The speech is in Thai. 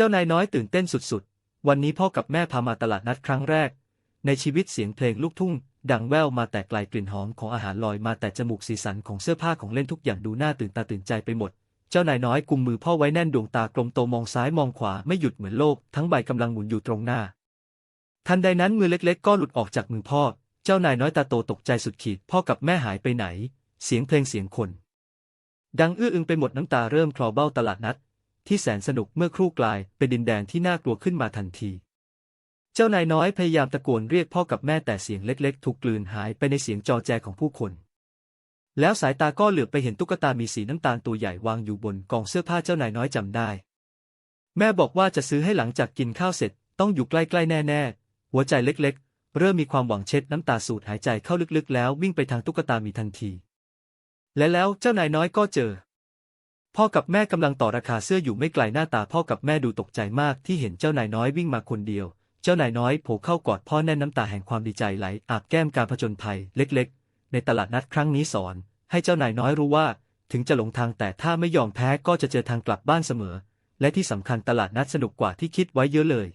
เจ้านายน้อยตื่นเต้นสุดๆ วันนี้พ่อกับแม่พามาตลาดนัดครั้งแรก ในชีวิตเสียงเพลงลูกทุ่ง ดังแว่วมาแต่ไกลกลิ่นหอมของอาหารลอยมาแต่จมูกสีสันของเสื้อผ้าของเล่นทุกอย่างดูน่าตื่นตาตื่นใจไปหมด เจ้านายน้อยกุมมือพ่อไว้แน่นดวงตากลมโตมองซ้ายมองขวาไม่หยุดเหมือนโลก ทั้งใบกำลังหมุนอยู่ตรงหน้า ทันใดนั้นมือเล็กๆ ก็หลุดออกจากมือพ่อ เจ้านายน้อยตาโตตกใจสุดขีดพ่อกับแม่หายไปไหน เสียงเพลงเสียงคน ดังอื้ออึงไปหมดน้ำตาเริ่มคลอเบ้าตลาดนัด ที่แสนสนุกเมื่อครู่กลายเป็นดินแดนที่น่ากลัวขึ้นมาทันที เจ้านายน้อยพยายามตะโกนเรียกพ่อกับแม่แต่เสียงเล็กๆ ถูกกลืนหายไปในเสียงจอแจของผู้คน แล้วสายตาก็เหลือบไปเห็นตุ๊กตามีสีน้ำตาลตัวใหญ่วางอยู่บนกองเสื้อผ้าเจ้านายน้อยจำได้ แม่บอกว่าจะซื้อให้หลังจากกินข้าวเสร็จต้องอยู่ใกล้ๆแน่ๆ หัวใจเล็กๆ เริ่มมีความหวังเช็ดน้ำตาสูดหายใจเข้าลึกๆ แล้ววิ่งไปทางตุ๊กตามีทันที และแล้วเจ้านายน้อยก็เจอ พ่อกับแม่กำลังต่อราคาเสื้ออยู่ไม่ไกลหน้าตาพ่อกับแม่ดูตกใจมากที่เห็นเจ้านายน้อยวิ่งมาคนเดียว เจ้านายน้อยโผล่เข้ากอดพ่อแน่นน้ำตาแห่งความดีใจไหลอาบแก้มการผจญภัยเล็กๆ ในตลาดนัดครั้งนี้สอน ให้เจ้านายน้อยรู้ว่า ถึงจะหลงทางแต่ถ้าไม่ยอมแพ้ก็จะเจอทางกลับบ้านเสมอ และที่สำคัญตลาดนัดสนุกกว่าที่คิดไว้เยอะเลย